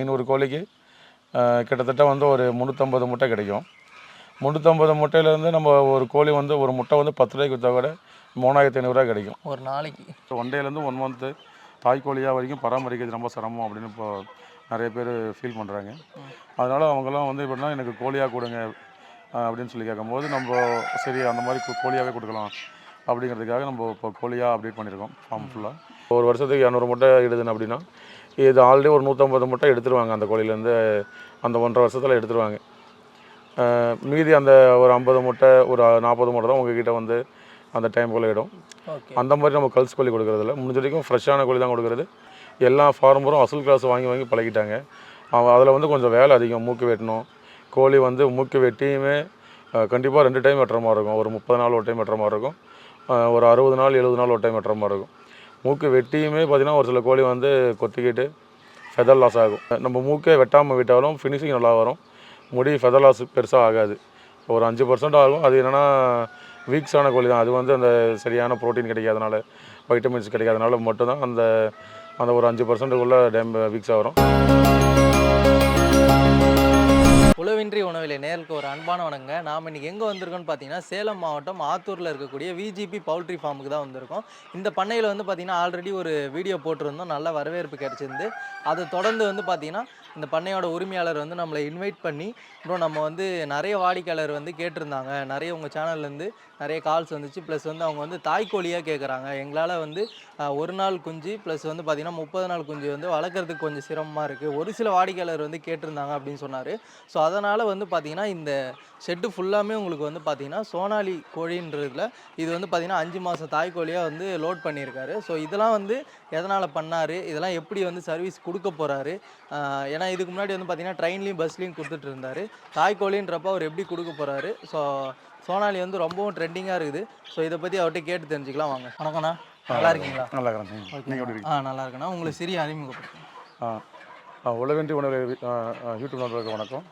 ஐநூறு கோழிக்கு கிட்டத்தட்ட வந்து ஒரு முந்நூற்றம்பது முட்டை கிடைக்கும். முந்நூற்றம்பது முட்டையிலேருந்து நம்ம ஒரு கோழி வந்து ஒரு முட்டை வந்து பத்து ரூபாய்க்கு விற்றா கூட மூணாயிரத்தி ஐநூறுரூவா கிடைக்கும். ஒரு நாளைக்கு. ஒன் டேலேருந்து ஒன் மந்த்து தாய் கோழியாக வரைக்கும் பராமரிக்கிறது ரொம்ப சிரமம் அப்படின்னு இப்போ நிறைய பேர் ஃபீல் பண்ணுறாங்க அதனால் அவங்கெல்லாம் வந்து எப்படின்னா எனக்கு கோழியாக கொடுங்க அப்படின்னு சொல்லி கேட்கும்போது நம்ம சரி அந்த மாதிரி கோழியாகவே கொடுக்கலாம் அப்படிங்கிறதுக்காக நம்ம இப்போ கோழியாக அப்டேட் பண்ணியிருக்கோம் ஃபார்ம் ஃபுல்லாக ஒரு வருஷத்துக்கு இரநூறு முட்டை இடுதுன்னு அப்படின்னா இது ஆல்ரெடி ஒரு நூற்றம்பது முட்டை எடுத்துருவாங்க அந்த கோழியிலேருந்து. அந்த ஒன்றரை வருஷத்தில் எடுத்துருவாங்க. மீதி அந்த ஒரு ஐம்பது முட்டை ஒரு நாற்பது முட்டை தான் உங்ககிட்ட வந்து அந்த டைம் போல் இடும். அந்த மாதிரி நம்ம கல்ஸ் கோழி கொடுக்குறதில்ல முடிஞ்ச வரைக்கும் ஃப்ரெஷ்ஷான கோழி தான் கொடுக்குறது. எல்லா ஃபார்மரும் அசல் கிளாஸ் வாங்கி வாங்கி பழகிட்டாங்க. அவன் அதில் வந்து கொஞ்சம் வேலை அதிகம் மூக்கு வெட்டணும். கோழி வந்து மூக்கு வெட்டியுமே கண்டிப்பாக ரெண்டு டைம் வெட்டுற மாதிரி இருக்கும். ஒரு முப்பது நாள் ஒரு டைம் வெட்டுற மாதிரி இருக்கும். ஒரு அறுபது நாள் எழுபது நாள் ஒரு டைம் வெட்டுற மாதிரி இருக்கும். மூக்கு வெட்டியுமே பார்த்திங்கன்னா ஒரு சில கோழி வந்து கொத்திக்கிட்டு ஃபெதர் லாஸ் ஆகும். நம்ம மூக்கே வெட்டாமல் விட்டாலும் ஃபினிஷிங் நல்லா வரும். முடி ஃபெதர் லாஸ் பெருசாக ஆகாது. ஒரு அஞ்சு பர்சன்ட் ஆகும். அது என்னென்னா வீக்ஸான கோழி தான். அது வந்து அந்த சரியான ப்ரோட்டீன் கிடைக்காதனால வைட்டமின்ஸ் கிடைக்காதனால மட்டும்தான் அந்த அந்த ஒரு அஞ்சு பர்சன்ட்டுக்குள்ளே டேம் வீக்ஸாக வரும். உழவின்றி உணவிலே நேருக்கு ஒரு அன்பான வணங்க நாம் இன்னைக்கு எங்கே வந்திருக்கோம்னு பார்த்தீங்கன்னா சேலம் மாவட்டம் ஆத்தூரில் இருக்கக்கூடிய விஜிபி பவுல்ட்ரி ஃபார்முக்கு தான் வந்திருக்கோம். இந்த பண்ணையில் வந்து பார்த்தீங்கன்னா ஆல்ரெடி ஒரு வீடியோ போட்டிருந்தோம். நல்ல வரவேற்பு கிடச்சிருந்து. அதை தொடர்ந்து வந்து பார்த்தீங்கன்னா இந்த பண்ணையோட உரிமையாளர் வந்து நம்மளை இன்வைட் பண்ணி அப்புறம் நம்ம வந்து நிறைய வாடிக்கையாளர் வந்து கேட்டிருந்தாங்க. நிறைய உங்கள் சேனல்லேருந்து நிறைய கால்ஸ் வந்துச்சு. ப்ளஸ் வந்து அவங்க வந்து தாய்க்கோழியாக கேட்குறாங்க எங்களால் வந்து ஒரு நாள் குஞ்சு ப்ளஸ் வந்து பார்த்திங்கன்னா முப்பது நாள் குஞ்சு வந்து வளர்க்குறதுக்கு கொஞ்சம் சிரமமாக இருக்குது ஒரு சில வாடிக்கையாளர் வந்து கேட்டிருந்தாங்க அப்படின்னு சொன்னார். ஸோ அதனால் வந்து பார்த்திங்கன்னா இந்த ஷெட்டு ஃபுல்லாமே உங்களுக்கு வந்து பார்த்திங்கன்னா சோனாலி கோழின்றதுல இது வந்து பார்த்திங்கன்னா அஞ்சு மாதம் தாய்க்கோழியாக வந்து லோட் பண்ணியிருக்காரு. ஸோ இதெல்லாம் வந்து எதனால் பண்ணார்? இதெல்லாம் எப்படி வந்து சர்வீஸ் கொடுக்க போகிறாரு ஏன்னா இதுக்கு முன்னாடி வந்து பார்த்திங்கன்னா ட்ரெயின்லேயும் பஸ்லேயும் கொடுத்துட்டு இருந்தார். தாய்க்கோழின்றப்ப அவர் எப்படி கொடுக்க போகிறாரு ஸோ சோனாலி வந்து ரொம்பவும் ட்ரெண்டிங்காக இருக்குது. ஸோ இதை பற்றி அவர்கிட்ட கேட்டு தெரிஞ்சுக்கலாம் வாங்க. வணக்கண்ணா நல்லா இருக்கீங்களா? நல்லா இருக்கிறேன் ஆ நல்லா இருக்கண்ணா. உங்களுக்கு சிறிய ஆ, உலகன்றி உணவு யூடியூப் நண்பர்களுக்கு வணக்கம்.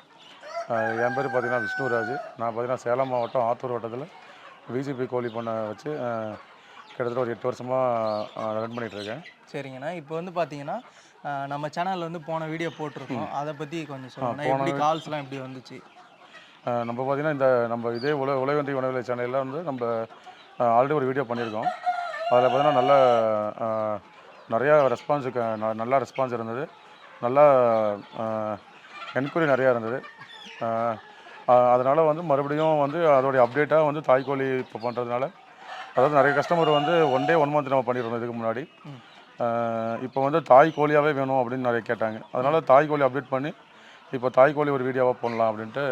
என் பேர் பார்த்தீங்கன்னா விஷ்ணுராஜ். நான் பார்த்தீங்கன்னா சேலம் மாவட்டம் ஆத்தூர் வட்டத்தில் விஜிபி கோழி பண்ணை வச்சு கிட்டத்தட்ட ஒரு எட்டு வருஷமாக ரன் பண்ணிகிட்ருக்கேன் சரிங்கண்ணா. இப்போ வந்து பார்த்தீங்கன்னா நம்ம சேனலில் வந்து போன வீடியோ போட்டிருக்கோம். அதை பற்றி கொஞ்சம் சொல்லுங்கள் போன எப்படி கால்ஸ்லாம் எப்படி வந்துச்சு? நம்ம பார்த்தீங்கன்னா இந்த நம்ம இதே உல உலகன்றி உணவு சேனலில் வந்து நம்ம ஆல்ரெடி ஒரு வீடியோ பண்ணியிருக்கோம். அதில் பார்த்தீங்கன்னா நல்ல நிறையா ரெஸ்பான்ஸுக்கு நல்லா ரெஸ்பான்ஸ் இருந்தது. நல்லா என்கொயரி நிறையா இருந்தது. அதனால் வந்து மறுபடியும் வந்து அதோடைய அப்டேட்டாக வந்து தாய்க்கோழி இப்போ பண்ணுறதுனால அதாவது நிறைய கஸ்டமர் வந்து ஒன் டே ஒன் மந்த் நம்ம பண்ணியிருந்தோம் இதுக்கு முன்னாடி. இப்போ வந்து தாய் கோழியாகவே வேணும் அப்படின்னு நிறைய கேட்டாங்க. அதனால் தாய் கோழி அப்டேட் பண்ணி இப்போ தாய் கோழி ஒரு வீடியோவாக போடலாம் அப்படின்ட்டு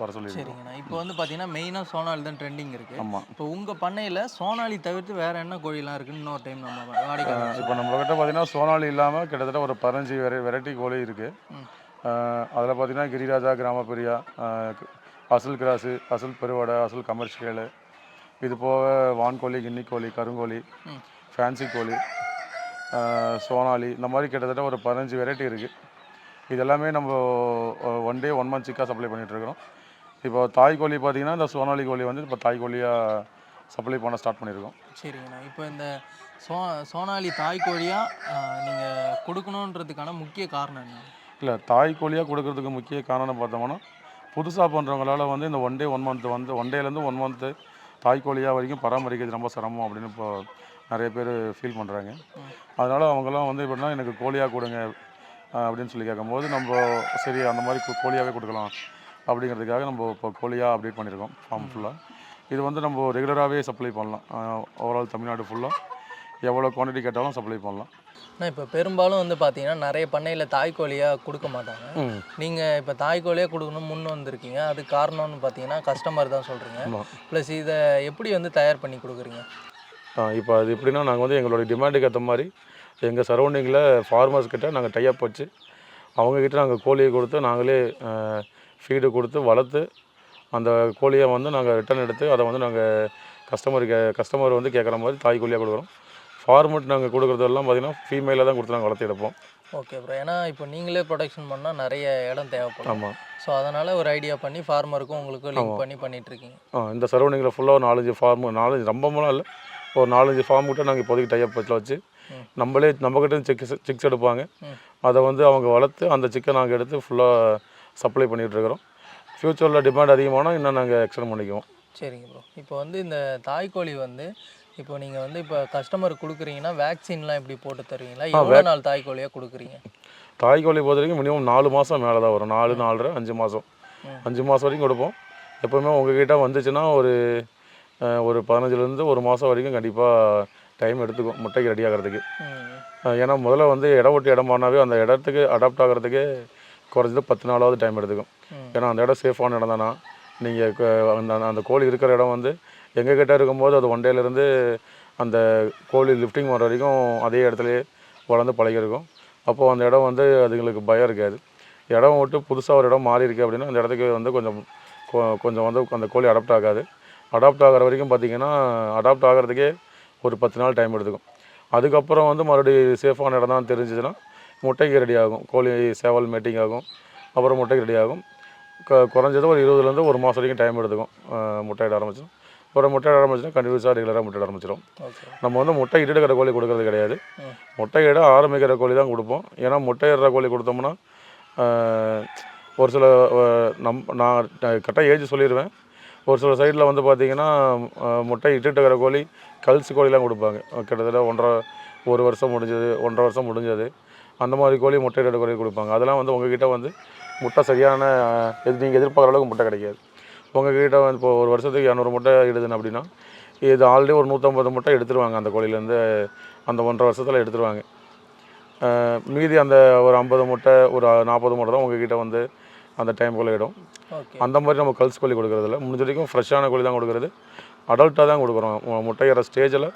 வர சொல்லியிருக்கோம். சரிங்கண்ணா. இப்போ வந்து பார்த்தீங்கன்னா மெயினாக சோனாலி தான் ட்ரெண்டிங் இருக்குது ஆமாம் இப்போ உங்கள் பண்ணையில் சோனாலி தவிர்த்து வேறு என்ன கோழிலாம் இருக்குன்னு இன்னொரு டைம் நம்ம வாடிக்கை இப்போ நம்மக்கிட்ட பார்த்தீங்கன்னா சோனாலி இல்லாமல் கிட்டத்தட்ட ஒரு பதினஞ்சு வெரை வெரைட்டி கோழி இருக்குது. அதில் பார்த்தீங்கன்னா கிரிராஜா கிராமப்பிரியா ஆஹ் க- அசல் கிராஸு அசல் பெருவடை அசல் கமர்ஷியலு இது போக வான்கோழி கின்னி கோழி கருங்கோழி. ஃபேன்சி கோழி சோனாலி இந்த மாதிரி கிட்டத்தட்ட ஒரு பதினஞ்சு வெரைட்டி இருக்குது இது எல்லாமே நம்ம ஒன் டே ஒன் மந்த் சிக்காக சப்ளை பண்ணிகிட்ருக்குறோம் இப்போ தாய் கோழி பார்த்தீங்கன்னா இந்த சோனாலி கோழி வந்து இப்போ தாய் கோழியாக சப்ளை பண்ண ஸ்டார்ட் பண்ணியிருக்கோம் சரிங்கண்ணா. இப்போ இந்த சோ சோனாலி தாய்க்கோழியாக நீங்கள் கொடுக்கணுன்றதுக்கான முக்கிய காரணம் என்ன? இல்லை தாய் கோழியாக கொடுக்கறதுக்கு முக்கிய காரணம் பார்த்தோம்னா புதுசாக பண்ணுறவங்களால வந்து இந்த ஒன் டே ஒன் மந்த் வந்து ஒன் டேலேருந்து ஒன் மந்த்து தாய் கோழியாக வரைக்கும் பராமரிக்கிறது ரொம்ப சிரமம் அப்படின்னு இப்போ நிறைய பேர் ஃபீல் பண்ணுறாங்க. அதனால் அவங்கெல்லாம் வந்து எப்படின்னா எனக்கு கோழியாக கொடுங்க அப்படின்னு சொல்லி கேட்கும்போது நம்ம சரி அந்த மாதிரி கோழியாகவே கொடுக்கலாம் அப்படிங்கிறதுக்காக நம்ம இப்போ கோழியாக அப்டேட் பண்ணியிருக்கோம் ஃபார்ம் ஃபுல்லாக இது வந்து நம்ம ரெகுலராகவே சப்ளை பண்ணலாம். ஓவரால் தமிழ்நாடு ஃபுல்லாக எவ்வளோ குவான்டிட்டி கேட்டாலும் சப்ளை பண்ணலாம். அண்ணா இப்போ பெரும்பாலும் வந்து பார்த்தீங்கன்னா நிறைய பண்ணையில் தாய்க்கோழியாக கொடுக்க மாட்டாங்க. நீங்கள் இப்போ தாய்க்கோழியாக கொடுக்கணும் முன் வந்திருக்கீங்க. அது காரணம்னு பார்த்தீங்கன்னா கஸ்டமர் தான் சொல்கிறீங்க ப்ளஸ் இதை எப்படி வந்து தயார் பண்ணி கொடுக்குறீங்க? இப்போ அது எப்படின்னா நாங்கள் வந்து எங்களுடைய டிமாண்டுக்கு ஏற்ற மாதிரி எங்கள் சரௌண்டிங்கில் ஃபார்மர்ஸ் கிட்ட நாங்கள் டைப் வச்சு அவங்கக்கிட்ட நாங்கள் கோழியை கொடுத்து நாங்களே ஃபீடு கொடுத்து வளர்த்து அந்த கோழியை வந்து நாங்கள் ரிட்டர்ன் எடுத்து அதை வந்து நாங்கள் கஸ்டமருக்கு கஸ்டமர் வந்து கேட்குற மாதிரி தாய் கோழியாக கொடுக்குறோம். ஃபார்மெட் நாங்கள் கொடுக்குறதெல்லாம் பார்த்தீங்கன்னா ஃபீமேலாக தான் கொடுத்து நாங்கள் வளர்த்து எடுப்போம். ஓகே ப்ரோ ஏன்னா இப்போ நீங்களே ப்ரொடக்ஷன் பண்ணால் நிறைய இடம் தேவைப்படும். ஆமாம் ஸோ அதனால் ஒரு ஐடியா பண்ணி ஃபார்மருக்கும் உங்களுக்கும் லிங்க் பண்ணி பண்ணிட்டு இருக்கீங்க. ஆ இந்த சரௌண்டிங்கில் ஃபுல்லாக ஒரு நாலஞ்சு ஃபார்ம் நாலஞ்சு ரொம்பலாம் இல்லை. ஒரு நாலஞ்சு ஃபார்ம் கிட்ட நாங்கள் இப்போதைக்கு டைப் வச்சு வச்சு நம்மளே நம்மக்கிட்ட சிக்ஸ் சிக்ஸ் எடுப்பாங்க. அதை வந்து அவங்க வளர்த்து அந்த சிக்கை நாங்கள் எடுத்து ஃபுல்லாக சப்ளை பண்ணிகிட்ருக்குறோம் ஃப்யூச்சரில் டிமாண்ட் அதிகமானால் இன்னும் நாங்கள் எக்ஸ்டெண்ட் பண்ணிக்குவோம். சரிங்க ப்ரோ இப்போ வந்து இந்த தாய்க்கோழி வந்து இப்போ நீங்கள் வந்து இப்போ கஸ்டமர் கொடுக்குறீங்கன்னா வேக்சின்லாம் எப்படி போட்டு தருவீங்களா? எவ்வளோ நாள் தாய்க்கோழியாக கொடுக்குறீங்க? தாய்க்கோழி பொறுத்த வரைக்கும் மினிமம் நாலு மாதம் மேலே தான் வரும். நாலு நாலரை அஞ்சு மாதம். அஞ்சு மாதம் வரைக்கும் கொடுப்போம். எப்போவுமே உங்ககிட்ட வந்துச்சுன்னா ஒரு ஒரு பதினஞ்சுலேருந்து ஒரு மாதம் வரைக்கும் கண்டிப்பாக டைம் எடுத்துக்கும். முட்டைக்கு ரெடி ஆகிறதுக்கு. ஏன்னா முதல்ல வந்து இடம் விட்டு இடமானாவே அந்த இடத்துக்கு அடாப்ட் ஆகிறதுக்கே குறைஞ்சது பத்து நாளாவது டைம் எடுத்துக்கும். ஏன்னா அந்த இடம் சேஃபான இடம் தானா? நீங்கள் அந்த அந்த கோழி இருக்கிற இடம் வந்து எங்கள் கிட்ட இருக்கும்போது அது ஒன் டேலேருந்து அந்த கோழி லிஃப்டிங் வர வரைக்கும் அதே இடத்துலையே வளர்ந்து பழகிருக்கும் அப்போது அந்த இடம் வந்து அதுங்களுக்கு பயம் இருக்காது. இடம் விட்டு புதுசாக ஒரு இடம் மாறிருக்கு அப்படின்னா அந்த இடத்துக்கு வந்து கொஞ்சம் கொ- கொஞ்சம் வந்து அந்த கோழி அடாப்ட் ஆகாது. அடாப்ட் ஆகிற வரைக்கும் பார்த்தீங்கன்னா அடாப்ட் ஆகிறதுக்கே ஒரு பத்து நாள் டைம் எடுத்துக்கும். அதுக்கப்புறம் வந்து மறுபடியும் சேஃபான இடம் தான் தெரிஞ்சுதுன்னா முட்டைக்கு ரெடி ஆகும். கோழி சேவல் மேட்டிங் ஆகும். அப்புறம் முட்டைக்கு ரெடி ஆகும். க குறைஞ்சது ஒரு இருபதுலேருந்து ஒரு மாதம் வரைக்கும் டைம் எடுத்துக்கும். முட்டையிட ஆரம்பிச்சிடும் ஒரு முட்டையிட ஆரம்பிச்சுன்னா கண்டினியூஸாக ரெகுலராக முட்டையிட ஆரம்பிச்சிடும் நம்ம வந்து முட்டை இட்டுக்கிற கோழி கொடுக்கறது கிடையாது. முட்டையிட ஆரம்பிக்கிற கோழி தான் கொடுப்போம். ஏன்னா முட்டையிடுற கோழி கொடுத்தோம்னா ஒரு சில நம் நான் கரெக்டாக ஏஜ் சொல்லிடுவேன் ஒரு சில சைடில் வந்து பார்த்தீங்கன்னா முட்டை இட்டுட்டு இருக்கிற கோழி கல்சு கோழிலாம் கொடுப்பாங்க. கிட்டத்தட்ட ஒன்றரை ஒரு வருஷம் முடிஞ்சது ஒன்றரை வருஷம் முடிஞ்சது. அந்த மாதிரி கோழி முட்டையிட கோழி கொடுப்பாங்க. அதெல்லாம் வந்து உங்ககிட்ட வந்து முட்டை சரியான எது நீங்கள் எதிர்பார்க்குற அளவுக்கு முட்டை கிடைக்காது. உங்ககிட்ட வந்து இப்போ ஒரு வருஷத்துக்கு இரநூறு முட்டை இடுதுன்னு அப்படின்னா இது ஆல்ரெடி ஒரு நூற்றம்பது முட்டை எடுத்துருவாங்க அந்த கோழியிலேருந்து அந்த ஒன்றரை வருஷத்தில் எடுத்துருவாங்க. மீதி அந்த ஒரு ஐம்பது முட்டை ஒரு நாற்பது முட்டை தான் உங்ககிட்ட வந்து அந்த டைமுக்குள்ளே இடும். அந்த மாதிரி நம்ம கல்ஸ் கோழி கொடுக்குறதில்ல. முடிஞ்ச வரைக்கும் ஃப்ரெஷ்ஷான கோழி தான் கொடுக்குறது. அடல்ட்டாக தான் கொடுக்குறோம். மு- முட்டையிற ஸ்டேஜில்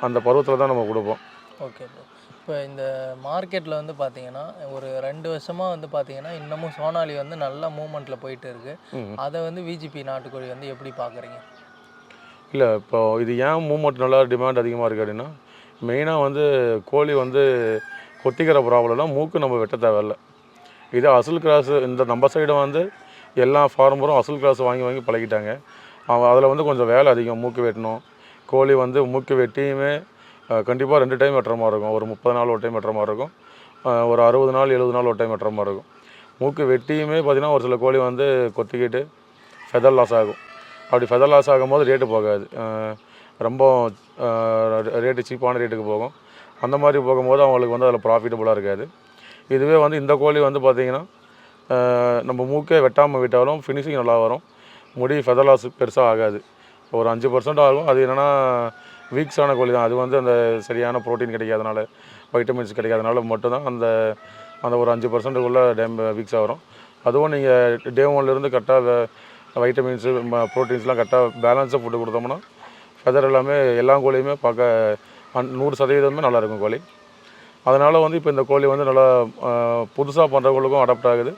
அந்த பருவத்தில் தான் நம்ம கொடுப்போம். ஓகே. இப்போ இந்த மார்க்கெட்டில் வந்து பார்த்தீங்கன்னா ஒரு ரெண்டு வருஷமாக வந்து பார்த்தீங்கன்னா இன்னமும் சோனாலி வந்து நல்ல மூமெண்ட்டில் போயிட்டு இருக்கு. ம். அதை வந்து விஜிபி நாட்டுக்கோழி வந்து எப்படி பார்க்குறீங்க இல்லை இப்போ இது ஏன் மூமெண்ட் நல்லா டிமாண்ட் அதிகமாக இருக்குது அப்படின்னா மெயினாக வந்து கோழி வந்து கொத்திக்கிற ப்ராப்ளம்லாம் மூக்கு நம்ம வெட்ட தேவையில்ல. இது அசல் கிராஸ் இந்த நம்ம சைடு வந்து எல்லா ஃபார்மரும் அசல் கிராஸ் வாங்கி வாங்கி பழகிட்டாங்க. அவன் அதில் வந்து கொஞ்சம் வேலை அதிகம் மூக்கு வெட்டணும். கோழி வந்து மூக்கு வெட்டியுமே கண்டிப்பாக ரெண்டு டைம் வெட்டுற மாதிரி இருக்கும். ஒரு முப்பது நாள் ஒரு டைம் வெட்டுற மாதிரி இருக்கும். ஒரு அறுபது நாள் எழுபது நாள் ஒரு டைம் வெட்டுற மாதிரி இருக்கும். மூக்கு வெட்டியுமே பார்த்திங்கன்னா ஒரு சில கோழி வந்து கொத்திக்கிட்டு ஃபெதர் லாஸ் ஆகும். அப்படி ஃபெதர் லாஸ் ஆகும்போது ரேட்டு போகாது. ரொம்ப ரேட்டு சீப்பான ரேட்டுக்கு போகும். அந்த மாதிரி போகும்போது அவங்களுக்கு வந்து அதில் ப்ராஃபிட்டபுளாக இருக்காது. இதுவே வந்து இந்த கோழி வந்து பார்த்திங்கன்னா நம்ம மூக்கே வெட்டாமல் விட்டாலும் ஃபினிஷிங் நல்லா வரும். முடி ஃபெதர் லாஸ் பெருசாக ஆகாது. ஒரு அஞ்சு பர்சன்ட் ஆகும். அது என்னென்னா வீக்ஸான கோழி தான். அது வந்து அந்த சரியான ப்ரோட்டீன் கிடைக்காதனால வைட்டமின்ஸ் கிடைக்காதனால மட்டும்தான் அந்த அந்த ஒரு அஞ்சு பர்சன்ட்டுக்குள்ளே டேம் வீக்ஸாக வரும். அதுவும் நீங்கள் டே ஒன்லேருந்து கரெக்டாக வைட்டமின்ஸு ப்ரோட்டீன்ஸ்லாம் கரெக்டாக பேலன்ஸாக ஃபுட்டு கொடுத்தோம்னா ஃபெதர் எல்லாமே எல்லா கோழியுமே பார்க்க நூறு சதவீதமே நல்லா இருக்கும் கோழி. அதனால் வந்து இப்போ இந்த கோழி வந்து நல்லா புதுசாக பண்ணுறவங்களுக்கும் அடாப்ட் ஆகுது.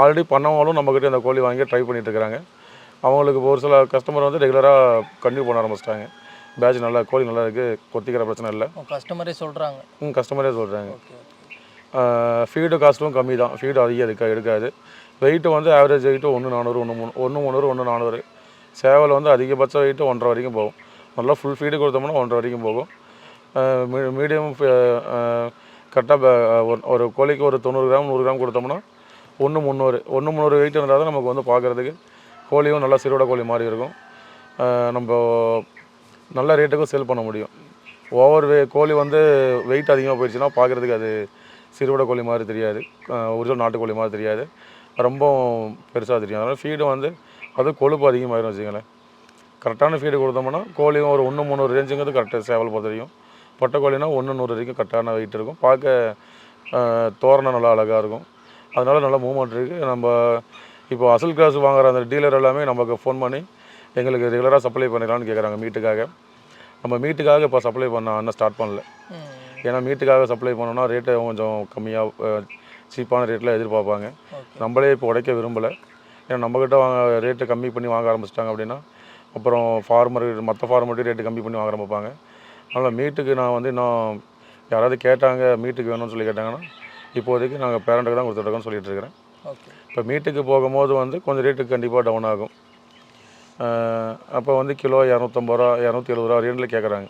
ஆல்ரெடி பண்ணவங்களும் நம்மக்கிட்ட இந்த கோழி வாங்கி ட்ரை பண்ணிகிட்ருக்குறாங்க இருக்கிறாங்க அவங்களுக்கு ஒரு சில கஸ்டமர் வந்து ரெகுலராக கண்டினியூ பண்ண ஆரம்பிச்சிட்டாங்க. பேட்ச் நல்லா கோழி நல்லா இருக்குது கொத்திக்கிற பிரச்சனை இல்லை. கஸ்டமரே சொல்கிறாங்க ம் கஸ்டமரே சொல்கிறாங்க ஃபீடு காஸ்ட்டும் கம்மி தான். ஃபீடு அதிகம் எடுக்க எடுக்காது. வெயிட்டு வந்து ஆவரேஜ் வெயிட்டு ஒன்று நானூறு ஒன்று மூணு ஒன்று முந்நூறு ஒன்று நானூறு. சேவல் வந்து அதிகபட்ச வெயிட்டு ஒன்றரை வரைக்கும் போகும். நல்லா ஃபுல் ஃபீடு கொடுத்தோம்னா ஒன்றரை வரைக்கும் போகும். மீடியம் கரெக்டாக ஒரு கோழிக்கு ஒரு தொண்ணூறு கிராம் நூறு கிராம் கொடுத்தோம்னா ஒன்று முந்நூறு. ஒன்று முந்நூறு வெயிட் இருந்தால் தான் நமக்கு வந்து பார்க்குறதுக்கு கோழியும் நல்லா சிறுவிட கோழி மாதிரி இருக்கும். நம்ம நல்ல ரேட்டுக்கும் சேல் பண்ண முடியும். ஓவர் வே கோழி வந்து வெயிட் அதிகமாக போயிடுச்சுன்னா பார்க்குறதுக்கு அது சிறுவிட கோழி மாதிரி தெரியாது. ஒரிஜினல் நாட்டுக்கோழி மாதிரி தெரியாது. ரொம்ப பெருசாக தெரியும். அதனால் ஃபீடு வந்து அது கொழுப்பு அதிகமாகிடும் வச்சுங்களேன் கரெக்டான ஃபீடு கொடுத்தோம்னா கோழியும் ஒரு ஒன்று முந்நூறு ரேஞ்சுங்கிறது கரெக்டாக சேவல் போக தெரியும் பொட்டை கோழினா ஒன்று நூறு வரைக்கும் கரெக்டான வெயிட் இருக்கும். பார்க்க தோரணம் நல்லா அழகாக இருக்கும். அதனால நல்லா மூவ்மெண்ட் இருக்குது நம்ம இப்போ அசல் கிளாஸ் வாங்குற அந்த டீலர் எல்லாமே நமக்கு ஃபோன் பண்ணி எங்களுக்கு ரெகுலராக சப்ளை பண்ணிடலாம்னு கேட்குறாங்க மீட்டுக்காக நம்ம மீட்டுக்காக இப்போ சப்ளை பண்ண இன்னும் ஸ்டார்ட் பண்ணல. ஏன்னா மீட்டுக்காக சப்ளை பண்ணோம்னா ரேட்டு கொஞ்சம் கம்மியாக சீப்பான ரேட்டில் எதிர்பார்ப்பாங்க. நம்மளே இப்போ உடைக்க விரும்பலை. ஏன்னா நம்மக்கிட்ட வாங்க ரேட்டு கம்மி பண்ணி வாங்க ஆரம்பிச்சிட்டாங்க அப்படின்னா அப்புறம் ஃபார்மர் மற்ற ஃபார்மர்கிட்ட ரேட்டு கம்மி பண்ணி வாங்க ஆரம்பிப்பாங்க. அதனால் மீட்டுக்கு நான் வந்து இன்னும் யாராவது கேட்டாங்க மீட்டுக்கு வேணும்னு சொல்லி கேட்டாங்கன்னா இப்போதைக்கு நாங்கள் பேரண்ட்டுக்கு தான் கொடுத்துட்ருக்கோன்னு சொல்லிட்டு இருக்கிறேன். இப்போ மீட்டுக்கு போகும்போது வந்து கொஞ்சம் ரேட்டு கண்டிப்பாக டவுன் ஆகும். அப்போ வந்து கிலோ இரநூத்தம்பது ரூபா இரநூத்தி எழுபது ரூபா ரேட்டில் கேட்குறாங்க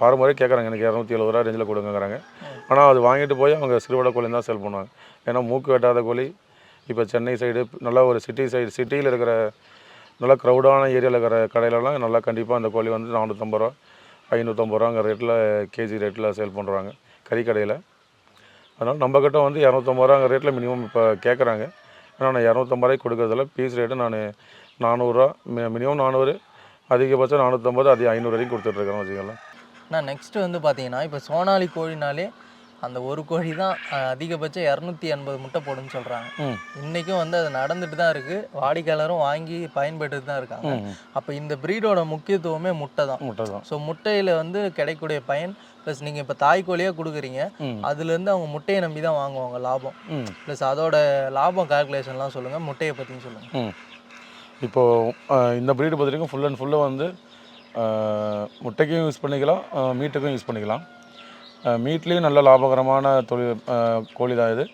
பாரம்பரியம் கேட்குறாங்க எனக்கு இரநூத்தி எழுபது ரூபா ரேஞ்சில் கொடுங்கங்கிறாங்க. ஆனால் அது வாங்கிட்டு போய் அவங்க சிறுவடை கோழி தான் சேல் பண்ணுவாங்க. ஏன்னா மூக்கு வெட்டாத கோழி. இப்போ சென்னை சைடு நல்லா ஒரு சிட்டி சைடு சிட்டியில் இருக்கிற நல்லா க்ரௌடான ஏரியாவில் இருக்கிற கடையிலலாம் நல்லா கண்டிப்பாக அந்த கோழி வந்து நானூற்றம்பது ரூபா ஐநூற்றம்பது ரூபாங்கிற ரேட்டில் கேஜி ரேட்டில் சேல் பண்ணுறாங்க கறி கடையில். அதனால் நம்மக்கிட்ட வந்து இரநூத்தம்பது ரூபாங்கிற ரேட்டில் மினிமம் இப்போ கேட்குறாங்க ஆனால் நான் இரநூத்தம்பது ரூபாய்க்கு கொடுக்கறதில்ல பீஸ் ரேட்டு நான் நானூறுரூவா மினிமம் நானூறு அதிகபட்சம் நானூற்றம்பது அது ஐநூறு வரைக்கும் கொடுத்துட்ருக்கேன் வச்சுக்கலாம் நான் நெக்ஸ்ட் வந்து பார்த்தீங்கன்னா இப்போ சோனாலி கோழினாலே அந்த ஒரு கோழி தான் அதிகபட்சம் இரநூத்தி எண்பது முட்டை போடுன்னு சொல்கிறாங்க ம். இன்றைக்கும் வந்து அது நடந்துட்டு தான் இருக்குது வாடிக்கையாளரும் வாங்கி பயன்பெற்றுட்டு தான் இருக்காங்க. ம் அப்போ இந்த ப்ரீடோட முக்கியத்துவமே முட்டை தான். முட்டை தான். ஸோ முட்டையில் வந்து கிடைக்கக்கூடிய பயன் ப்ளஸ் நீங்கள் இப்போ தாய் கோழியாக கொடுக்குறீங்க ம். அதுலேருந்து அவங்க முட்டையை நம்பி தான் வாங்குவாங்க லாபம். ம். ப்ளஸ் அதோட லாபம் கால்குலேஷன்லாம் சொல்லுங்கள் முட்டையை பற்றியும் சொல்லுங்கள் ம். இப்போது இந்த ப்ரீடு பொறுத்த ஃபுல் அண்ட் ஃபுல்லாக வந்து முட்டைக்கும் யூஸ் பண்ணிக்கலாம் மீட்டுக்கும் யூஸ் பண்ணிக்கலாம். மீட்லேயும் நல்ல லாபகரமான தொழில் கோழி தான் இது.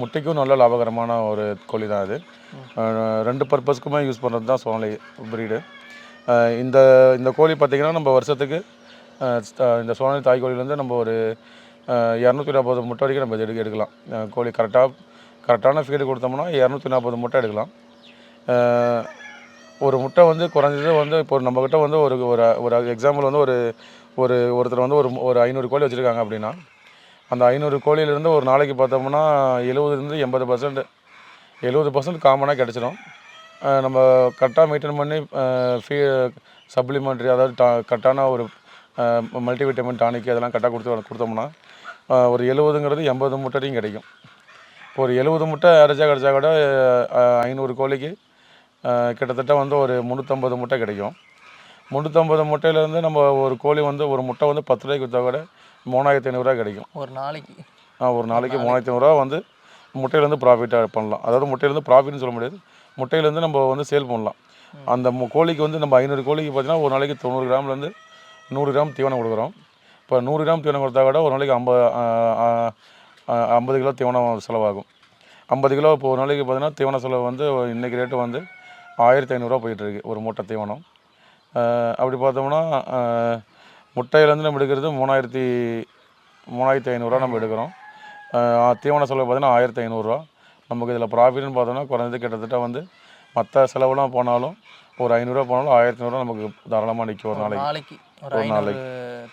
முட்டைக்கும் நல்ல லாபகரமான ஒரு கோழி தான் இது. ரெண்டு பர்பஸ்க்குமே யூஸ் பண்ணுறது தான் சோனலை ப்ரீடு இந்த இந்த கோழி பார்த்திங்கன்னா நம்ம வருஷத்துக்கு இந்த சோனலி தாய் கோழிலேருந்து நம்ம ஒரு இரநூத்தி நாற்பது முட்டை வரைக்கும் நம்ம எடுக்க எடுக்கலாம். கோழி கரெக்டாக கரெக்டான ஃபீடு கொடுத்தோம்னா இரநூத்தி நாற்பது முட்டை எடுக்கலாம். ஒரு முட்டை வந்து குறைஞ்சது வந்து இப்போ நம்மக்கிட்ட வந்து ஒரு ஒரு ஒரு எக்ஸாம்பிள் வந்து ஒரு ஒரு ஒருத்தர் வந்து ஒரு ஒரு ஐநூறு கோழி வச்சுருக்காங்க அப்படின்னா அந்த ஐநூறு கோழியிலேருந்து ஒரு நாளைக்கு பார்த்தோம்னா எழுபதுலேருந்து எண்பது பர்சன்ட் எழுபது பர்சன்ட் காமனாக கிடச்சிடும் நம்ம கரெக்டாக மெயின்டைன் பண்ணி ஃபீ சப்ளிமெண்ட்ரி அதாவது டா கரெக்டான ஒரு மல்டிவிட்டமின் டானிக் அதெல்லாம் கரெக்டாக கொடுத்து கொடுத்தோம்னா ஒரு எழுபதுங்கிறது எண்பது முட்டையும் கிடைக்கும். இப்போ ஒரு எழுபது முட்டை அரைச்சா கிடச்சா கூட ஐநூறு கோழிக்கு கிட்டத்தட்ட வந்து ஒரு முந்நூற்றம்பது முட்டை கிடைக்கும். முந்நூற்றம்பது முட்டையிலேருந்து நம்ம ஒரு கோழி வந்து ஒரு முட்டை வந்து பத்து ரூபாய்க்கு விற்றா கூட மூணாயிரத்தி ஐநூறுரூவா கிடைக்கும். ஒரு நாளைக்கு. ஆ, ஒரு நாளைக்கு மூணாயிரத்தி ஐநூறுரூவா வந்து முட்டையிலேருந்து ப்ராஃபிட்டாக பண்ணலாம். அதாவது முட்டையிலேருந்து ப்ராஃபிட்னு சொல்ல முடியாது. முட்டையிலேருந்து நம்ம வந்து சேல் பண்ணலாம். அந்த கோழிக்கு வந்து நம்ம ஐநூறு கோழிக்கு பார்த்தீங்கன்னா ஒரு நாளைக்கு தொண்ணூறு கிராம்லேருந்து நூறு கிராம் தீவனம் கொடுக்குறோம். இப்போ நூறு கிராம் தீவனம் கொடுத்தா கூட ஒரு நாளைக்கு ஐம்பது ஐம்பது கிலோ தீவனம் செலவாகும். ஐம்பது கிலோ இப்போ ஒரு நாளைக்கு பார்த்தீங்கன்னா தீவன செலவு வந்து இன்றைக்கி ரேட்டு வந்து ஆயிரத்தி ஐநூறுரூவா போயிட்டுருக்கு ஒரு மூட்டை தீவனம். அப்படி பார்த்தோம்னா முட்டையிலேருந்து நம்ம எடுக்கிறது மூணாயிரத்தி மூணாயிரத்தி ஐநூறுரூவா நம்ம எடுக்கிறோம். தீவன செலவு பார்த்தீங்கன்னா ஆயிரத்தி ஐநூறுரூவா நமக்கு இதில் ப்ராஃபிட்னு பார்த்தோம்னா குறைஞ்சது கிட்டத்தட்ட வந்து மற்ற செலவுலாம் போனாலும் ஒரு ஐநூறுரூவா போனாலும் ஆயிரத்தி ஐநூறுரூவா நமக்கு தாராளமாக நிற்கும் ஒரு நாளைக்கு. நாளைக்கு ஒரு ஐநூறு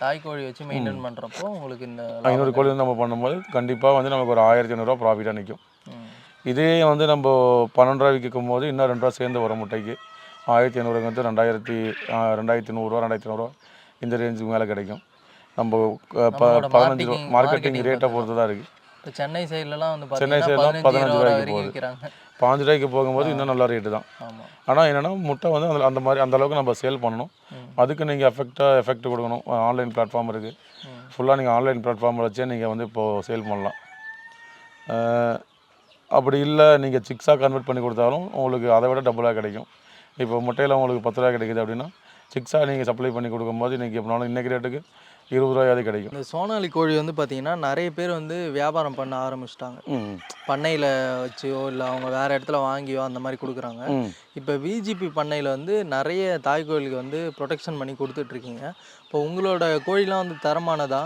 தாய் கோழி வச்சு மெயின்டைன் பண்ணுறப்போ உங்களுக்கு இந்த ஐநூறு கோழி வந்து நம்ம பண்ணும்போது கண்டிப்பாக வந்து நமக்கு ஒரு ஆயிரத்தி ஐநூறுரூவா ப்ராஃபிட்டாக நிற்கும். இதே வந்து நம்ம பன்னெண்டு விற்கும் போது இன்னும் ரெண்டு ரூபா சேர்ந்து வரும் முட்டைக்கு. ஆயிரத்தி ஐநூறுங்கிறது ரெண்டாயிரத்தி ரெண்டாயிரத்தி நூறுரூவா ரெண்டாயிரத்தி நூறுரூவா இந்த ரேஞ்சுக்கு மேலே கிடைக்கும். நம்ம ப பதினஞ்சு ரூபா மார்க்கெட்டிங் ரேட்டை பொறுத்து தான். இருக்குது இப்போ சென்னை சைட்லலாம் வந்து சென்னை பார்த்தீங்கன்னா side லாம் பதினஞ்சு ரூபாய்க்கு போகுது. பாஞ்சு ரூபாய்க்கு போகும்போது இன்னும் நல்ல ரேட்டு தான். ஆனால் என்னென்னா முட்டை வந்து அந்த அந்த மாதிரி அந்த அளவுக்கு நம்ம சேல் பண்ணணும். அதுக்கு நீங்கள் எஃபெக்டாக எஃபெக்ட் கொடுக்கணும். ஆன்லைன் பிளாட்ஃபார்ம் இருக்குது. ஃபுல்லாக நீங்கள் ஆன்லைன் பிளாட்ஃபார்ம் வச்சே நீங்கள் வந்து இப்போது சேல் பண்ணலாம். அப்படி இல்லை நீங்கள் சிக்ஸாக கன்வெர்ட் பண்ணி கொடுத்தாலும் உங்களுக்கு அதை விட டபுளாக கிடைக்கும். இப்போ முட்டையில் உங்களுக்கு பத்து ரூபா கிடைக்குது அப்படின்னா சிக்ஸாக நீங்கள் சப்ளை பண்ணி கொடுக்கும்போது இன்றைக்கி எப்படினாலும் இன்றைக்கி ரேட்டுக்கு இருபது ரூபாயாவது கிடைக்கும். இந்த சோனாலி கோழி வந்து பார்த்தீங்கன்னா நிறைய பேர் வந்து வியாபாரம் பண்ண ஆரம்பிச்சிட்டாங்க. பண்ணையில் வச்சியோ இல்லை அவங்க வேறு இடத்துல வாங்கியோ அந்த மாதிரி கொடுக்குறாங்க. இப்போ விஜிபி பண்ணையில் வந்து நிறைய தாய் கோழிக்கு வந்து ப்ரொடெக்ஷன் பண்ணி கொடுத்துட்ருக்கீங்க இப்போ உங்களோட கோழிலாம் வந்து தரமானதா?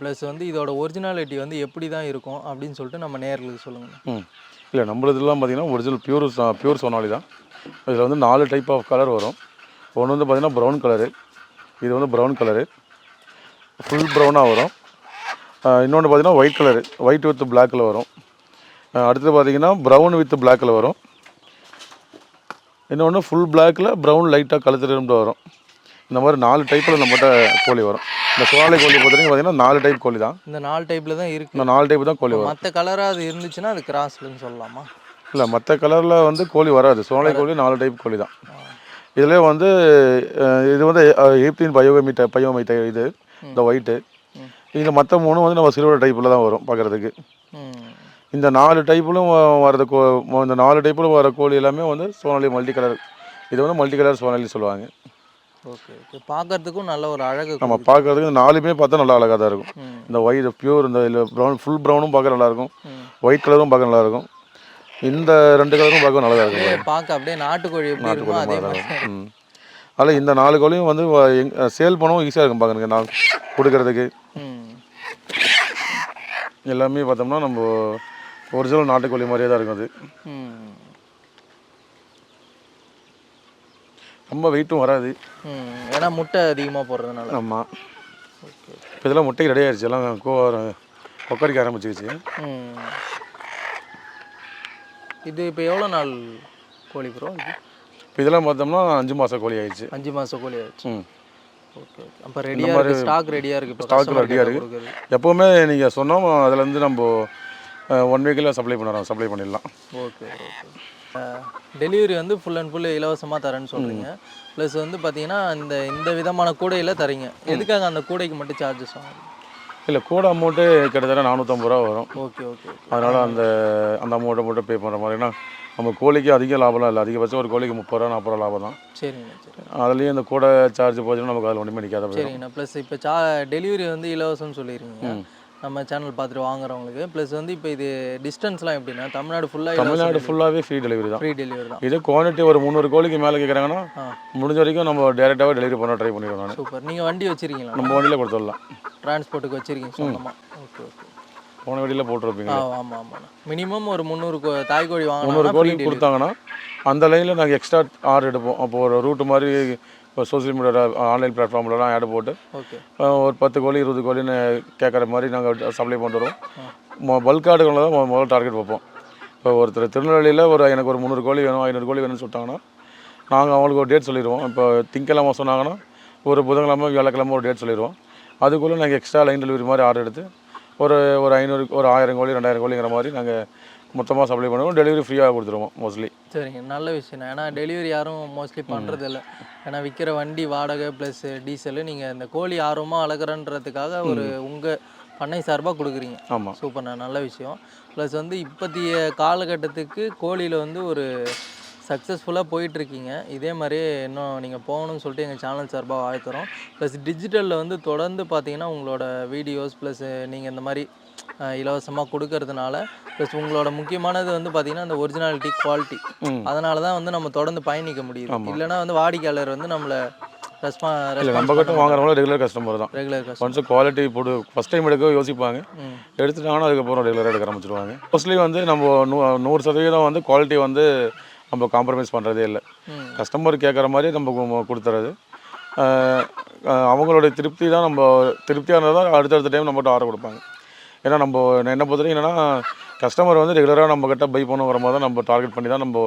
ப்ளஸ் வந்து இதோட ஒரிஜினாலிட்டி வந்து எப்படி தான் இருக்கும் அப்படின்னு சொல்லிட்டு நம்ம நேரில் சொல்லுங்கள் ம். இல்லை நம்மளதுலாம் பார்த்தீங்கன்னா ஒரிஜினல் பியூர் பியூர் சோனாலி தான். இதில் வந்து நாலு டைப் ஆஃப் கலர் வரும். ஒன்று வந்து பார்த்தீங்கன்னா ப்ரௌன் கலரு இது வந்து ப்ரௌன் கலரு ஃபுல் ப்ரௌனாக வரும். இன்னொன்று பார்த்தீங்கன்னா ஒயிட் கலரு ஒயிட் வித் பிளாக்கில் வரும். அடுத்து அடுத்தது பார்த்தீங்கன்னா ப்ரௌன் வித் பிளாக்கில் வரும். இன்னொன்று ஃபுல் பிளாக்கில் ப்ரௌன் லைட்டாக கழுத்துட்டு வரும். இந்த மாதிரி நாலு டைப்பில் நம்மகிட்ட கோழி வரும். இந்த சோனாலி கோழி பொறுத்தவரைக்கும் பார்த்தீங்கன்னா நாலு டைப் கோழி தான். இந்த நாலு டைப்பில் தான் இருக்குது இந்த நாலு டைப் தான் கோழி வரும். மற்ற கலராக அது இருந்துச்சுன்னா அது கிராஸ்லன்னு சொல்லலாமா? இல்லை மற்ற கலரில் வந்து கோழி வராது. சோலை கோழி நாலு டைப் கோழி தான். இதில் வந்து இது வந்து எய்ப்டீன் பயோமீட்ட பயோமைட்ட இது இந்த ஒயிட்டு. இந்த மற்ற மூணும் வந்து நம்ம சில்வர் டைப்பில் தான் வரும் பார்க்குறதுக்கு இந்த நாலு டைப்பிலும் வரது கோ இந்த நாலு டைப்பிலும் வர கோழி எல்லாமே வந்து சோனாலி மல்டி கலர் இது வந்து மல்டி கலர் சோனாலி சொல்லுவாங்க. ஓகே ஓகே பார்க்கறதுக்கும் நல்ல ஒரு அழகு நம்ம பார்க்கறதுக்கு இந்த நாலுமே பார்த்தா நல்லா அழகாக தான் இருக்கும். இந்த ஒயிட் பியூர் இந்த ப்ரௌன் ஃபுல் ப்ரௌனும் பார்க்க நல்லாயிருக்கும் ம். ஒயிட் கலரும் பார்க்க நல்லாயிருக்கும் இந்த ரெண்டு கலரும் பார்க்க நல்லா இருக்கும். பார்க்க அப்படியே நாட்டுக்கோழி இருக்குமோ நாட்டுக்கோழி அதே அதில் இந்த நாலு கோழியும் வந்து சேல் பண்ணவும் ஈஸியாக இருக்கும் பார்க்குறதுக்கு. நான் கொடுக்கறதுக்கு. எல்லாமே பார்த்தோம்னா நம்ம ஒரிஜினல் நாட்டுக்கோழி மாதிரியே தான் இருக்கும் அது ம் ரொம்ப வெயிட்டும் வராது. ஏன்னா முட்டை அதிகமாக போடுறதுனால. ஆமாம் ஓகே இப்போ இதெல்லாம் முட்டைக்கு ரெடி ஆயிடுச்சு எல்லாம் கோ கொக்கரிக்க ஆரம்பிச்சிருச்சு. ம். இது இப்போ எவ்வளோ நாள் கோழி ப்ரோ இப்போ இதெல்லாம் பார்த்தோம்னா அஞ்சு மாதம் கோழி ஆயிடுச்சு. அஞ்சு மாதம் கோழி ஆயிடுச்சு. ம். ஓகே அப்போ ரெடியாக இருக்குது ஸ்டாக் ரெடியாக இருக்குது இப்போ stock customer ready-ஆ கிட்ட இருக்கு. கொடுக்குறது. எப்போவுமே நீங்கள் சொன்னோம் அதுலேருந்து நம்ம ஒன் வீக்கில் சப்ளை பண்ணுறோம் சப்ளை பண்ணிடலாம். Okay okay. டெலிவரி வந்து ஃபுல் அண்ட் ஃபுல் இலவசமாக தரேன்னு சொல்கிறீங்க ப்ளஸ் வந்து பார்த்தீங்கன்னா இந்த இந்த விதமான கூடையில் தரீங்க. எதுக்காக அந்த கூடைக்கு மட்டும் சார்ஜஸ் ஆகும்? இல்லை கூட அமௌண்ட்டு கிட்டத்தட்ட நானூற்றம்பது ரூபா வரும். ஓகே ஓகே அதனால் அந்த அந்த அமௌண்ட்டை மட்டும் பே பண்ணுற மாதிரினா நம்ம கோழிக்கு அதிக லாபம்லாம் இல்லை. அதிகபட்சம் ஒரு கோழிக்கு முப்பது ரூபா நாற்பது ரூபா லாபம் தான். சரிங்கண்ணா சரி அதுலேயும் இந்த கூட சார்ஜ் போச்சுன்னா நமக்கு அதில் ஒன்றுமே நிற்காத சரிங்கண்ணா. ப்ளஸ் இப்போ சா டெலிவரி வந்து இலவசம்னு சொல்லியிருக்கீங்க நம்ம சேனல் பார்த்துட்டு வாங்குறவங்களுக்கு. ப்ளஸ் வந்து இப்போ இது டிஸ்டன்ஸ்லாம் எப்படின்னா தமிழ்நாடு ஃபுல்லாக தமிழ்நாடு ஃபுல்லாகவே ஃப்ரீ டெலிவரி தான். ஃப்ரீ டெலிவரி தான். இதே குவான்டிட்டி ஒரு முந்நூறு கோழிக்கு மேலே கேட்குறாங்கன்னா முடிஞ்ச வரைக்கும் நம்ம டேரெக்டாகவே டெலிவரி பண்ண ட்ரை பண்ணிடுவோம் நான். சூப்பர் நீங்கள் வண்டி வச்சிருக்கீங்களா? நம்ம வண்டியில் கொடுத்துடலாம். டிரான்ஸ்போர்ட்டுக்கு வச்சிருக்கீங்க சொந்தமாக ஓகே ஓகே போன வண்டியில் போட்டுருப்பீங்க. ஆமாம் ஆமாண்ணா மினிமம் ஒரு முந்நூறு கோ- தாய் கோழி முந்நூறு வாங்கினா கோழி கொடுத்தாங்கன்னா அந்த லைனில் நாங்கள் எக்ஸ்ட்ரா ஆர்டர் எடுப்போம். அப்போ ஒரு ரூட்டு மாதிரி இப்போ சோஷியல் மீடியாவில் ஆன்லைன் பிளாட்ஃபார்ம்லலாம் ஆட் போட்டு ஒரு பத்து கோழி இருபது கோழின்னு கேட்குற மாதிரி நாங்கள் சப்ளை வருவோம். பல்க் ஆர்டர்களில் தான் மொ- முதல்ல டார்கெட் வைப்போம். இப்போ ஒருத்தர் திருநெல்வேலியில் ஒரு எனக்கு ஒரு முந்நூறு கோழி வேணும் ஐநூறு கோழி வேணும்னு சொல்லிட்டாங்கன்னா நாங்கள் அவங்களுக்கு ஒரு டேட் சொல்லிடுவோம். இப்போ திங்கக்கிழமை சொன்னாங்கன்னா ஒரு புதன்கிழமை வியாழக்கிழமை ஒரு டேட் சொல்லிடுவோம். அதுக்குள்ளே நாங்கள் எக்ஸ்ட்ரா லைன் டெலிவரி மாதிரி ஆர்டர் எடுத்து ஒரு ஒரு ஐநூறு ஒரு ஆயிரம் கோழி ரெண்டாயிரம் கோழிங்கிற மாதிரி நாங்கள் மொத்தமாக சப்ளை பண்ணுவோம் டெலிவரி ஃப்ரீயாக கொடுத்துருவோம் மோஸ்ட்லி சரிங்க நல்ல விஷயம் ஏன்னா டெலிவரி யாரும் மோஸ்ட்லி பண்ணுறது இல்லை. ஏன்னா விற்கிற வண்டி வாடகை ப்ளஸ் டீசலு நீங்கள் இந்த கோழி ஆர்வமாக வளர்க்குறன்றதுக்காக ஒரு உங்கள் பண்ணை சார்பாக கொடுக்குறீங்க. ஆமாம் சூப்பர்ண்ணா நல்ல விஷயம். ப்ளஸ் வந்து இப்போதைய காலகட்டத்துக்கு கோழியில் வந்து ஒரு சக்ஸஸ்ஃபுல்லாக போயிட்டுருக்கீங்க. இதே மாதிரியே இன்னும் நீங்கள் போகணும்னு சொல்லிட்டு எங்கள் சேனல் சார்பாக வாழ்த்துறோம். ப்ளஸ் டிஜிட்டலில் வந்து தொடர்ந்து பார்த்தீங்கன்னா உங்களோட வீடியோஸ் ப்ளஸ் நீங்கள் இந்த மாதிரி இலவசமாக கொடுக்கறதுனால ப்ளஸ் உங்களோட முக்கியமானது வந்து பார்த்தீங்கன்னா அந்த ஒரிஜினாலிட்டி குவாலிட்டி அதனால தான் வந்து நம்ம தொடர்ந்து பயணிக்க முடியுது. இல்லைன்னா வந்து வாடிக்கையாளர் வந்து நம்மளை இல்லை நம்ம கிட்ட வாங்குறவங்களும் ரெகுலர் கஸ்டமர் தான். ரெகுலர் கஸ்டமர் ஒன்ஸ் குவாலிட்டி போட்டு ஃபஸ்ட் டைம் எடுக்க யோசிப்பாங்க. எடுத்துட்டாங்கன்னா அதுக்கப்புறம் ரெகுலராக எடுக்க ஆரம்பிச்சிருவாங்க. மோஸ்ட்லி வந்து நம்ம நூ நூறு சதவீதம் வந்து குவாலிட்டி வந்து நம்ம காம்ப்ரமைஸ் பண்ணுறதே இல்லை. கஸ்டமர் கேட்குற மாதிரி நம்ம கொடுத்துறது. அவங்களோட திருப்தி தான் நம்ம திருப்தியாக இருந்தால் தான் அடுத்தடுத்த டைம் நம்மகிட்ட ஆர்டர் கொடுப்பாங்க. ஏன்னா நம்ம என்னை பொறுத்தவரைக்கும் என்னென்னா கஸ்டமர் வந்து ரெகுலராக நம்ம கிட்ட பை பண்ணுங்கிற மாதிரி தான் நம்ம டார்கெட் பண்ணி தான் நம்ம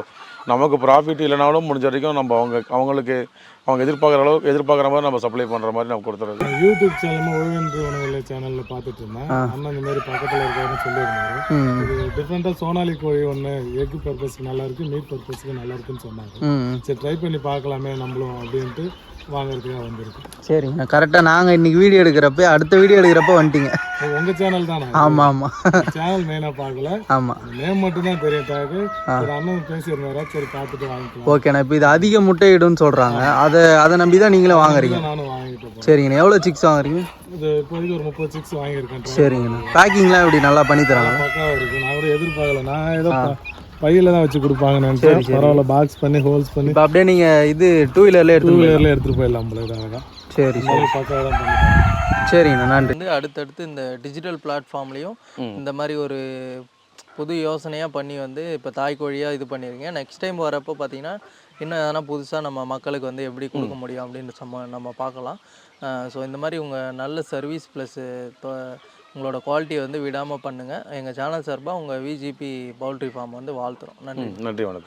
நமக்கு ப்ராஃபிட் இல்லைனாலும் முடிஞ்ச வரைக்கும் நம்ம அவங்க அவங்களுக்கு அவங்க எதிர்பார்க்குற அளவுக்கு எதிர்பார்க்குற மாதிரி நம்ம சப்ளை பண்ணுற மாதிரி நம்ம கொடுத்துறது. யூடியூப் சேனல் உழவென்று உணவுல சேனல்ல பார்த்துட்டு இருந்தேன். அண்ணன் இந்த மாதிரி பக்கத்துல இருக்காருன்னு சொல்லியிருந்தாரு. ம். இது டிஃப்ரெண்டா சோனாலி கோழி ஒன்று எக் பர்பஸ்க்கு நல்லா இருக்கு மீட் பர்பஸ்க்கு நல்லா இருக்குன்னு சொன்னாங்க சரி ட்ரை பண்ணி பார்க்கலாமே நம்மளும் அப்படின்ட்டு வாங்குறதுக்காக வந்திருக்கு. சரிங்கண்ணா கரெக்டாக நாங்கள் இன்னைக்கு வீடியோ எடுக்கிறப்ப அடுத்த வீடியோ எடுக்கிறப்ப வந்துட்டீங்க. இது உங்க சேனல் தானே? ஆமாம் ஆமாம் சேனல் மெயினா பார்க்கல. ஆமாம் நேம் மட்டும் தான் தெரியும் ஒரு அண்ணன் பேசியிருந்தாரா சரி பார்த்துட்டு வாங்கிக்கலாம். ஓகேண்ணா இப்போ இது அதிக முட்டையிடும்னு சொல்கிறாங்க அதை அதை நம்பி தான் நீங்களே வாங்குறீங்க. நானும் வாங்கிட்டு சரிங்கண்ணா. எவ்வளோ சிக்ஸ் வாங்குறீங்க? இது இப்போதைக்கு ஒரு முப்பது சிக்ஸ் வாங்கியிருக்கேன். சரிங்கண்ணா. பேக்கிங்லாம் எப்படி நல்லா பண்ணி தராங்க? பக்காவா இருக்கு. நான் கூட எதிர்பார்க்கல. நான் ஏதோ பையில தான் வச்சு கொடுப்பாங்கன்னு நினைச்சேன் பரவாயில்ல பாக்ஸ் பண்ணி ஹோல்ஸ் பண்ணி. இப்போ அப்படியே நீங்கள் இது டூ வீலர்லேயே டூ வீலர்ல எடுத்துட்டு போயிடலாம் போல சரி பண்ணிருக்காங்க சரிங்கண்ணா நன்றி. வந்து அடுத்தடுத்து இந்த டிஜிட்டல் பிளாட்ஃபார்ம்லேயும். இந்த மாதிரி ஒரு புது யோசனையாக பண்ணி வந்து இப்போ தாய்க்கோழியாக இது பண்ணியிருக்கீங்க நெக்ஸ்ட் டைம் வரப்போ பார்த்தீங்கன்னா இன்னும் எதனா புதுசாக நம்ம மக்களுக்கு வந்து எப்படி கொடுக்க முடியும் அப்படின்னு நம்ம நம்ம பார்க்கலாம். ஸோ இந்த மாதிரி உங்கள் நல்ல சர்வீஸ் ப்ளஸ்ஸு உங்களோட குவாலிட்டியை வந்து விடாமல் பண்ணுங்கள் எங்கள் சேனல் சார்பாக உங்கள் விஜிபி பவுல்ட்ரி ஃபார்ம் வந்து வாழ்த்துறோம். நன்றி. நன்றி வணக்கம்.